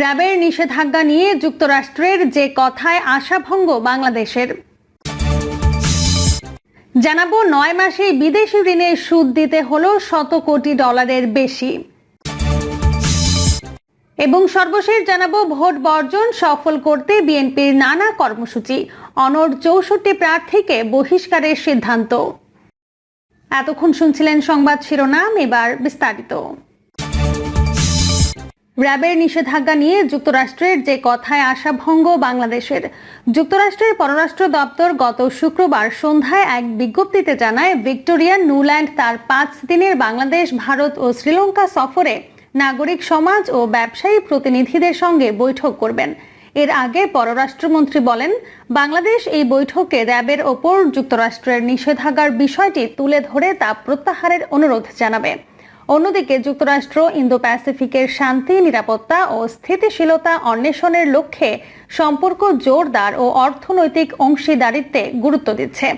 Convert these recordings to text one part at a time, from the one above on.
র্যাবের নিষেধাজ্ঞা নিয়ে যুক্তরাষ্ট্রের যে কথায় আশাভঙ্গ বাংলাদেশের। জানাব নয় মাসে বিদেশি ঋণের সুদ দিতে হলো শত কোটি ডলারের বেশি। এবং সর্বশেষ জানাব ভোট বর্জন সফল করতে বিএনপির নানা কর্মসূচি। অনর চৌষট্টি প্রার্থীকে বহিষ্কারের সিদ্ধান্ত। এতক্ষণ শুনছিলেন সংবাদ শিরোনাম, এবার বিস্তারিত। র্যাবের নিষেধাজ্ঞা নিয়ে যুক্তরাষ্ট্রের যে কথায় আশাভঙ্গ বাংলাদেশের। যুক্তরাষ্ট্রের পররাষ্ট্র দপ্তর গত শুক্রবার সন্ধ্যায় এক বিজ্ঞপ্তিতে জানায়, ভিক্টোরিয়া নিউল্যান্ড তার পাঁচ দিনের বাংলাদেশ, ভারত ও শ্রীলঙ্কা সফরে নাগরিক সমাজ ও ব্যবসায়ী প্রতিনিধিদের সঙ্গে বৈঠক করবেন। এর আগে পররাষ্ট্রমন্ত্রী বলেন, বাংলাদেশ এই বৈঠকে র্যাবের ওপর যুক্তরাষ্ট্রের নিষেধাজ্ঞার বিষয়টি তুলে ধরে তা প্রত্যাহারের অনুরোধ জানাবে। অন্যদিকে যুক্তরাষ্ট্র ইন্দো প্যাসিফিকের শান্তি, নিরাপত্তা ও স্থিতিশীলতা অন্বেষণের লক্ষ্যে সম্পর্ক জোরদার ও অর্থনৈতিক অংশীদারিত্বে গুরুত্ব দিচ্ছে।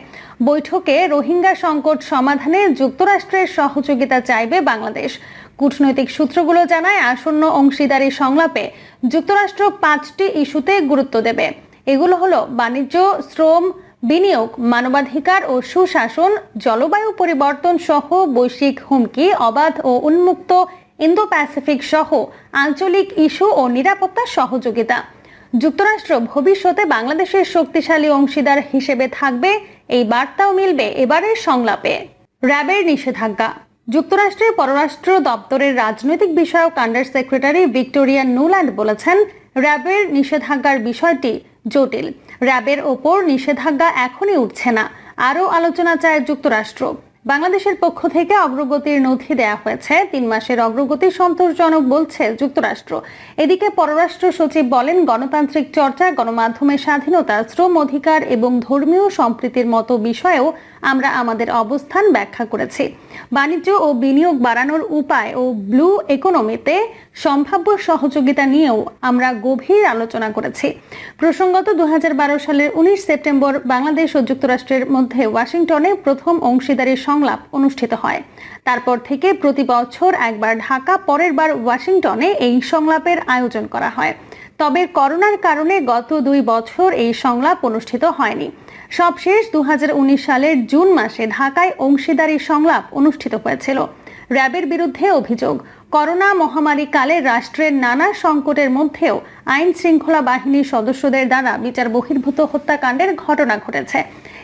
বৈঠকে রোহিঙ্গা সংকট সমাধানে যুক্তরাষ্ট্রের সহযোগিতা চাইবে বাংলাদেশ। কূটনৈতিক সূত্রগুলো জানায়, আসন্ন অংশীদারি সংলাপে যুক্তরাষ্ট্র পাঁচটি ইস্যুতে গুরুত্ব দেবে। এগুলো হলো বাণিজ্য, শ্রম বিনিয়োগ, মানবাধিকার ও সুশাসন, জলবায়ু পরিবর্তন সহ বৈশ্বিক হুমকি, অবাধ ও উন্মুক্ত ইন্দো প্যাসিফিক সহ আঞ্চলিক ইস্যু ও নিরাপত্তা সহযোগিতা। যুক্তরাষ্ট্র ভবিষ্যতে বাংলাদেশের শক্তিশালী অংশীদার হিসেবে থাকবে, এই বার্তাও মিলবে এবারের সংলাপে। র্যাবের নিষেধাজ্ঞা। যুক্তরাষ্ট্রের পররাষ্ট্র দপ্তরের রাজনৈতিক বিষয়ক আন্ডার সেক্রেটারি ভিক্টোরিয়া নুল্যান্ড বলেছেন, র্যাবের নিষেধাজ্ঞার বিষয়টি জটিল। র্যাবের ওপর নিষেধাজ্ঞা এখনই উঠছে না। আরও আলোচনা চায় যুক্তরাষ্ট্র। বাংলাদেশের পক্ষ থেকে অগ্রগতির নথি দেয়া হয়েছে। তিন মাসের অগ্রগতি সন্তোষজনক বলছে যুক্তরাষ্ট্র। এদিকে পররাষ্ট্র সচিব বলেন, গণতান্ত্রিক চর্চা, গণমাধ্যমের স্বাধীনতা শ্রম অধিকার এবং ধর্মীয় সম্প্রীতির মতো বিষয়েও আমরা আমাদের অবস্থান ব্যাখ্যা করেছি। বাণিজ্য ও বিনিয়োগ বাড়ানোর উপায় ও ব্লু ইকোনমিতে সম্ভাব্য সহযোগিতা নিয়েও আমরা গভীর আলোচনা করেছি। প্রসঙ্গত দু হাজার বারো সালের উনিশ সেপ্টেম্বর বাংলাদেশ ও যুক্তরাষ্ট্রের মধ্যে ওয়াশিংটনে প্রথম অংশীদারি সংলাপ অনুষ্ঠিত হয়। তারপর থেকে প্রতি বছর একবার ঢাকা, পরের বার ওয়াশিংটনে এই সংলাপের আয়োজন করা হয়। তবে করোনার কারণে গত দুই বছর এই সংলাপ অনুষ্ঠিত হয়নি। সবশেষ দুহাজার উনিশ সালের জুন মাসে ঢাকায় অংশীদারি সংলাপ অনুষ্ঠিত হয়েছিল। র্যাবের বিরুদ্ধে অভিযোগ, করোনা মহামারী কালে রাষ্ট্রের নানা সংকটের মধ্যেও আইন শৃঙ্খলা বাহিনীর সদস্যদের দ্বারা বিচার বহির্ভূত হত্যাকাণ্ডের ঘটনা ঘটেছে।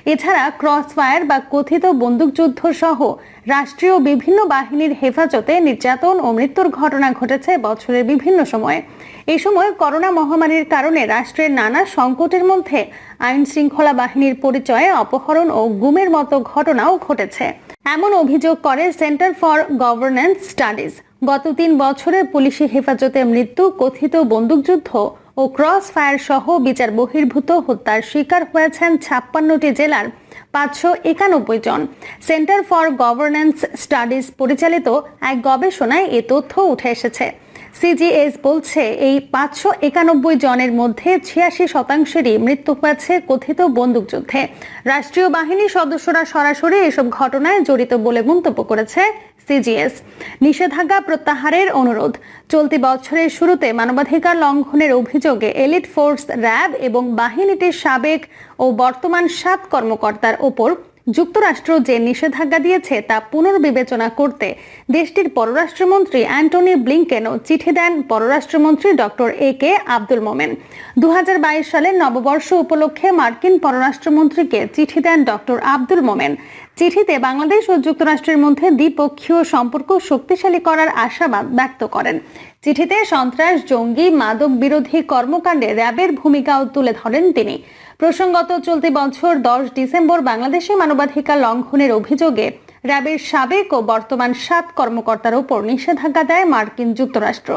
এছাড়া ক্রস ফায়ার বা কথিত বন্দুকযুদ্ধ সহ রাষ্ট্রীয় বিভিন্ন বাহিনীর হেফাজতে নির্যাতন ও মৃত্যুর ঘটনা ঘটেছে বছরের বিভিন্ন সময়ে। এই সময় করোনা মহামারীর কারণে রাষ্ট্রের নানা সংকটের মধ্যে আইন শৃঙ্খলা বাহিনীর পরিচয়ে অপহরণ ও গুমের মতো ঘটনাও ঘটেছে। এমন অভিযোগ করে সেন্টার ফর গভর্নেন্স স্টাডিজ। গত তিন বছরে পুলিশি হেফাজতে মৃত্যু কথিত বন্দুকযুদ্ধ ও ক্রস ফায়ার সহ বিচার বহির্ভূত হত্যার শিকার হয়েছেন ছাপ্পান্নটি জেলার পাঁচশো একানব্বই জন। সেন্টার ফর গভর্নেন্স স্টাডিজ পরিচালিত এক গবেষণায় এ তথ্য উঠে এসেছে। সিজিএস বলছে, এই পাঁচশো একানব্বই জনের মধ্যে ছিয়াশি শতাংশেরই মৃত্যু হয়েছে কথিত বন্দুকযুদ্ধে রাষ্ট্রীয় বাহিনীর সদস্যরা সরাসরি এসব ঘটনায় জড়িত বলে মন্তব্য করেছে সিজিএস। নিষেধাজ্ঞা প্রত্যাহারের অনুরোধ। চলতি বছরের শুরুতে মানবাধিকার লঙ্ঘনের অভিযোগে এলিট ফোর্স, র্যাব এবং বাহিনীটির সাবেক ও বর্তমান সাত কর্মকর্তার ওপর যুক্তরাষ্ট্র যে নিষেধাজ্ঞা দিয়েছে তা পুনর্বিবেচনা করতে দেশটির পররাষ্ট্রমন্ত্রী অ্যান্টনি ব্লিংকেনও চিঠি দেন পররাষ্ট্রমন্ত্রী ডক্টর এ কে আব্দুল মোমেন। দু সালের নববর্ষ উপলক্ষে মার্কিন পররাষ্ট্রমন্ত্রীকে চিঠি দেন ডক্টর আব্দুল মোমেন। চিঠিতে বাংলাদেশ ও যুক্তরাষ্ট্রের মধ্যে দ্বিপক্ষীয় সম্পর্ক শক্তিশালী করার আশাবাদ ব্যক্ত করেন। চিঠিতে সন্ত্রাস, জঙ্গি, মাদক বিরোধী কর্মকাণ্ডে র্যাবের ভূমিকাও তুলে ধরেন তিনি। প্রসঙ্গত চলতি বছর দশ ডিসেম্বর বাংলাদেশে মানবাধিকার লঙ্ঘনের অভিযোগে র্যাবের সাবেক ও বর্তমান সাত কর্মকর্তার উপর নিষেধাজ্ঞা দেয় মার্কিন যুক্তরাষ্ট্র।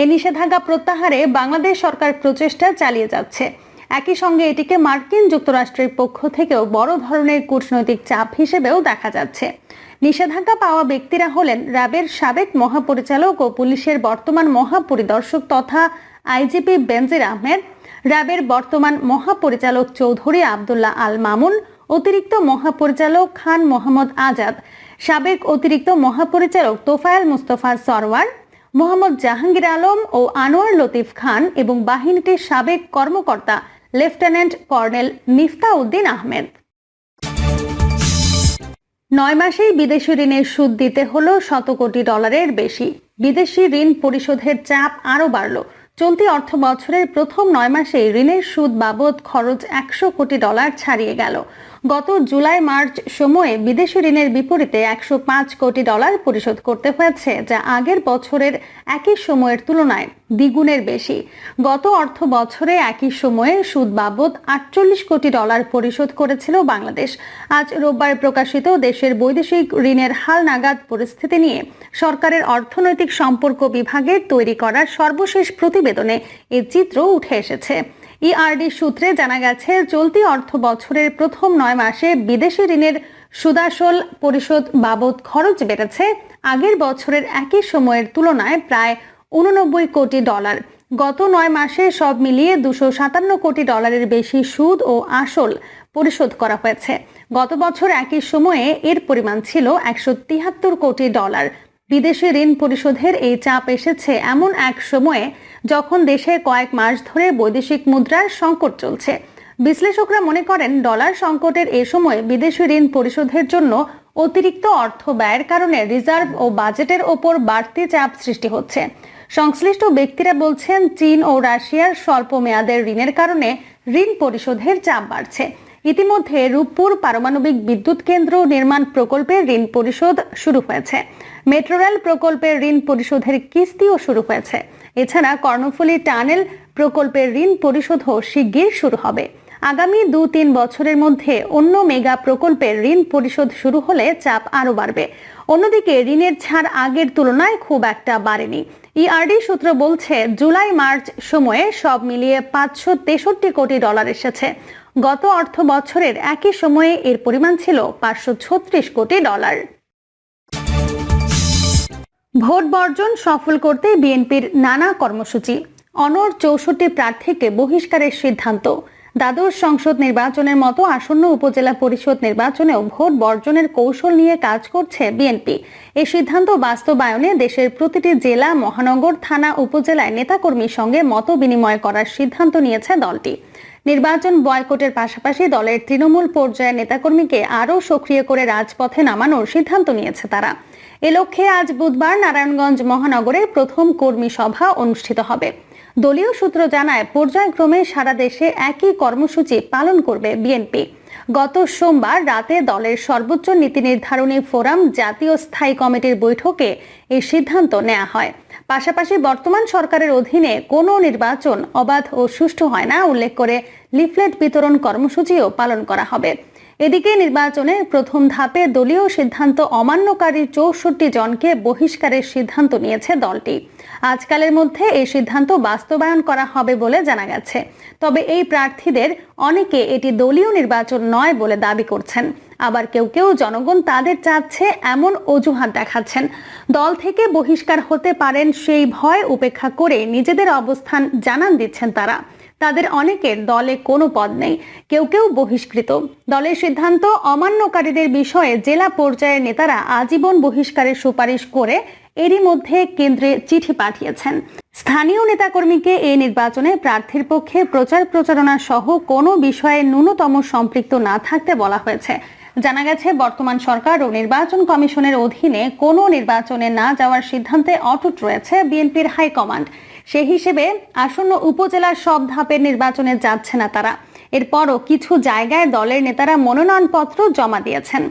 এই নিষেধাজ্ঞা প্রত্যাহারে বাংলাদেশ সরকার প্রচেষ্টা চালিয়ে যাচ্ছে। একই সঙ্গে এটিকে মার্কিন যুক্তরাষ্ট্রের পক্ষ থেকেও বড় ধরনের কূটনৈতিক চাপ হিসেবেও দেখা যাচ্ছে। নিষেধাজ্ঞা পাওয়া ব্যক্তিরা হলেন র্যাবের সাবেক মহাপরিচালক ও পুলিশের বর্তমান মহাপরিদর্শক তথা আইজিপি বেনজির আহমেদ, র্যাবের বর্তমান মহাপরিচালক চৌধুরী আবদুল্লাহ আল মামুন, অতিরিক্ত মহাপরিচালক খান মোহাম্মদ আজাদ, সাবেক অতিরিক্ত মহাপরিচালক তোফায়েল মুস্তফা সরওয়ার, মোহাম্মদ জাহাঙ্গীর আলম ও আনোয়ার লতিফ খান এবং বাহিনীটির সাবেক কর্মকর্তা লেফটেন্যান্ট কর্নেল মিফতা উদ্দিন আহমেদ। নয় মাসেই বিদেশি ঋণের সুদ দিতে হলো শত কোটি ডলারের বেশি। বিদেশি ঋণ পরিশোধের চাপ আরও বাড়ল। চলতি অর্থ বছরের প্রথম নয় মাসে ঋণের সুদ বাবদ খরচ একশো কোটি ডলার ছাড়িয়ে গেল। গত জুলাই, মার্চ সময়ে বিদেশি ঋণের বিপরীতে একশো পাঁচ কোটি ডলার পরিশোধ করতে হয়েছে, যা আগের বছরের একই সময়ের তুলনায় দ্বিগুণের বেশি। গত অর্থ বছরে একই সময়ে সুদ বাবদ আটচল্লিশ কোটি ডলার পরিশোধ করেছিল বাংলাদেশ। আজ রোববার প্রকাশিত দেশের বৈদেশিক ঋণের হাল নাগাদ পরিস্থিতি নিয়ে সরকারের অর্থনৈতিক সম্পর্ক বিভাগের তৈরি করা সর্বশেষ প্রতিবেদনে এ চিত্র উঠে এসেছে। ইআরডি সূত্রে জানা গেছে, চলতি অর্থ বছরের প্রথম নয় মাসে বিদেশি ঋণের সুদাসল পরিশোধ বাবদ খরচ বেড়েছে। আগের বছরের একই সময়ের তুলনায় প্রায় উননব্বই কোটি ডলার। গত নয় মাসে সব মিলিয়ে দুশো সাতান্ন কোটি ডলারের বেশি সুদ ও আসল পরিশোধ করা হয়েছে। গত বছর একই সময়ে এর পরিমাণ ছিল একশো তিয়াত্তর কোটি ডলার। বিদেশি ঋণ পরিশোধের এই চাপ এসেছে এমন এক সময়ে যখন দেশে কয়েক মাস ধরে বৈদেশিক মুদ্রার সংকট চলছে। বিশ্লেষকরা মনে করেন, ডলার সংকটের এ সময় বিদেশি ঋণ পরিশোধের জন্য অতিরিক্ত অর্থ ব্যয়ের কারণে রিজার্ভ ও বাজেটের ওপর বাড়তি চাপ সৃষ্টি হচ্ছে। সংশ্লিষ্ট ব্যক্তিরা বলছেন, চীন ও রাশিয়ার স্বল্প মেয়াদের ঋণের কারণে ঋণ পরিশোধের চাপ বাড়ছে। ইতিমধ্যে রূপপুর পারমাণবিক বিদ্যুৎ কেন্দ্র নির্মাণ প্রকল্পের ঋণ পরিশোধ শুরু হয়েছে। মেট্রো রেল প্রকল্পের ঋণ পরিশোধের কিস্তিও শুরু হয়েছে। এছাড়া কর্ণফুলী টানেল প্রকল্পের ঋণ পরিশোধও শিগগির শুরু হবে। আগামী দু তিন বছরের মধ্যে অন্য মেগা প্রকল্পের ঋণ পরিশোধ শুরু হলে চাপ আরও বাড়বে। অন্যদিকে ঋণের ছাড় আগের তুলনায় খুব একটা বাড়েনি। ইআরডি সূত্র বলছে জুলাই মার্চ সময়ে সব মিলিয়ে পাঁচশো তেষট্টি কোটি ডলার এসেছে। গত অর্থ বছরের একই সময়ে এর পরিমাণ ছিল পাঁচশো ছত্রিশ কোটি ডলার। ভোট বর্জন সফল করতে বিএনপির নানা কর্মসূচি অনর চৌষট্টি প্রার্থীকে বহিষ্কারের সিদ্ধান্ত, দ্বাদশ সংসদ নির্বাচনের মতো আসন্ন উপজেলা পরিষদ নির্বাচনেও ভোট বর্জনের কৌশল নিয়ে কাজ করছে বিএনপি। এই সিদ্ধান্ত বাস্তবায়নে দেশের প্রতিটি জেলা, মহানগর, থানা, উপজেলায় নেতাকর্মীর সঙ্গে মত বিনিময় করার সিদ্ধান্ত নিয়েছে দলটি। নির্বাচন বয়কটের পাশাপাশি দলের তৃণমূল পর্যায়ের নেতাকর্মীকে আরও সক্রিয় করে রাজপথে নামানোর সিদ্ধান্ত নিয়েছে তারা। এ লক্ষ্যে আজ বুধবার নারায়ণগঞ্জ মহানগরের প্রথম কর্মী সভা অনুষ্ঠিত হবে। দলীয় সূত্র জানায়, পর্যায়ক্রমে সারা দেশে একই কর্মসূচি পালন করবে বিএনপি। গত সোমবার রাতে দলের সর্বোচ্চ নীতি নির্ধারণী ফোরাম জাতীয় স্থায়ী কমিটির বৈঠকে এই সিদ্ধান্ত নেওয়া হয়। পাশাপাশি বর্তমান সরকারের অধীনে কোনো নির্বাচন অবাধ ও সুষ্ঠু হয় না, উল্লেখ করে লিফলেট বিতরণ কর্মসূচিও পালন করা হবে। এদিকে নির্বাচনের প্রথম ধাপে দলীয় সিদ্ধান্ত অমান্যকারী চৌষট্টি জনকে বহিষ্কারের সিদ্ধান্ত নিয়েছে দলটি। আজকালের মধ্যে এই সিদ্ধান্ত বাস্তবায়ন করা হবে বলে জানা গেছে। তবে এই প্রার্থীদের অনেকে এটি দলীয় নির্বাচন নয় বলে দাবি করছেন। আবার কেউ কেউ জনগণ তাদের চাচ্ছে এমন অজুহাত দেখাচ্ছেন। দল থেকে বহিষ্কার হতে পারেন সেই ভয় উপেক্ষা করে নিজেদের অবস্থান জানান দিচ্ছেন তারা। তাদের অনেকের দলে কোনো পদ নেই। কেউ কেউ বহিষ্কৃত। দলের সিদ্ধান্ত অমান্যকারীদের বিষয়ে জেলা পর্যায়ের নেতারা আজীবন বহিষ্কারের সুপারিশ করে এরই মধ্যে কেন্দ্রে চিঠি পাঠিয়েছেন। স্থানীয় নেতাকর্মীকে এই নির্বাচনে প্রার্থীর পক্ষে প্রচার প্রচারণা সহ কোনো বিষয়ে ন্যূনতম সম্পৃক্ত না থাকতে বলা হয়েছে। জানা গেছে, বর্তমান সরকার ও নির্বাচন কমিশনের অধীনে কোনো নির্বাচনে না যাওয়ার সিদ্ধান্তে অটুট রয়েছে বিএনপির হাইকমান্ড। সে হিসেবে আসন্ন উপজেলার সব ধাপের নির্বাচনে যাচ্ছে না তারা। এরপরও কিছু জায়গায় দলের নেতারা মনোনয়নপত্র জমা দিয়েছেন।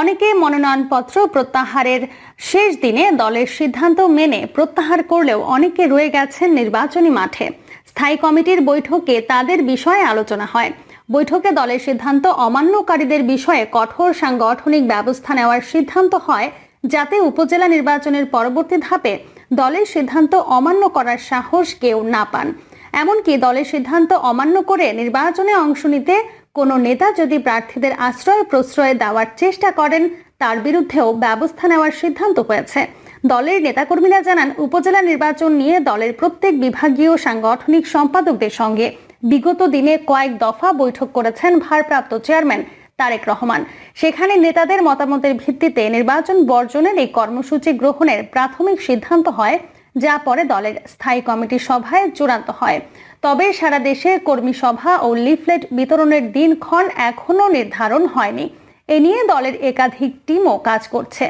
অনেকে মনোনয়নপত্র প্রত্যাহারের শেষ দিনে দলের সিদ্ধান্ত মেনে প্রত্যাহার করলেও অনেকে রয়ে গেছেন নির্বাচনী মাঠে। স্থায়ী কমিটির বৈঠকে তাদের বিষয়ে আলোচনা হয়। বৈঠকে দলের সিদ্ধান্ত অমান্যকারীদের বিষয়ে কঠোর সাংগঠনিক ব্যবস্থা নেওয়ার সিদ্ধান্ত হয়, যাতে উপজেলা নির্বাচনের পরবর্তী ধাপে দলের সিদ্ধান্ত অমান্য করার সাহস কেউ না পান। এমনকি দলের সিদ্ধান্ত অমান্য করে নির্বাচনে অংশ নিতে কোনো নেতা যদি প্রার্থীদের আশ্রয় প্রশ্রয় দেওয়ার চেষ্টা করেন, তার বিরুদ্ধেও ব্যবস্থা নেওয়ার সিদ্ধান্ত হয়েছে। দলের নেতাকর্মীরা জানান, উপজেলা নির্বাচন নিয়ে দলের প্রত্যেক বিভাগীয় সাংগঠনিক সম্পাদকদের সঙ্গে বিগত দিনে কয়েক দফা বৈঠক করেছেন ভারপ্রাপ্ত চেয়ারম্যান তারেক রহমান। সেখানে নেতাদের মতামতের ভিত্তিতে নির্বাচন বর্জনের এই কর্মসূচি গ্রহণের প্রাথমিক সিদ্ধান্ত হয়, যা পরে দলের স্থায়ী কমিটির সভায় চূড়ান্ত হয়। তবে সারা দেশে কর্মী সভা ও লিফলেট বিতরণের দিনক্ষণ এখনও নির্ধারণ হয়নি। এ নিয়ে দলের একাধিক টিমও কাজ করছে।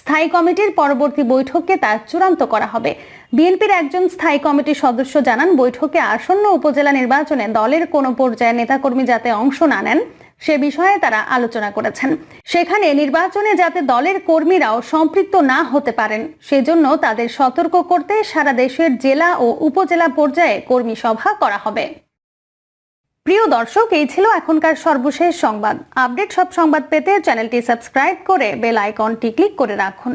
স্থায়ী কমিটির পরবর্তী বৈঠকে তা চূড়ান্ত করা হবে। বিএনপির একজন স্থায়ী কমিটির সদস্য জানান, বৈঠকে আসন্ন উপজেলা নির্বাচনে দলের কোনো পর্যায়ে নেতাকর্মী যাতে অংশ না নেন সে বিষয়ে তারা আলোচনা করেছেন। সেখানে নির্বাচনে যাতে দলের কর্মীরাও সম্পৃক্ত না হতে পারেন, সেজন্য তাদের সতর্ক করতে সারা দেশের জেলা ও উপজেলা পর্যায়ে কর্মী সভা করা হবে। প্রিয় দর্শক, এই ছিল এখনকার সর্বশেষ সংবাদ। আপডেট সব সংবাদ পেতে চ্যানেলটি সাবস্ক্রাইব করে বেল আইকনটি ক্লিক করে রাখুন।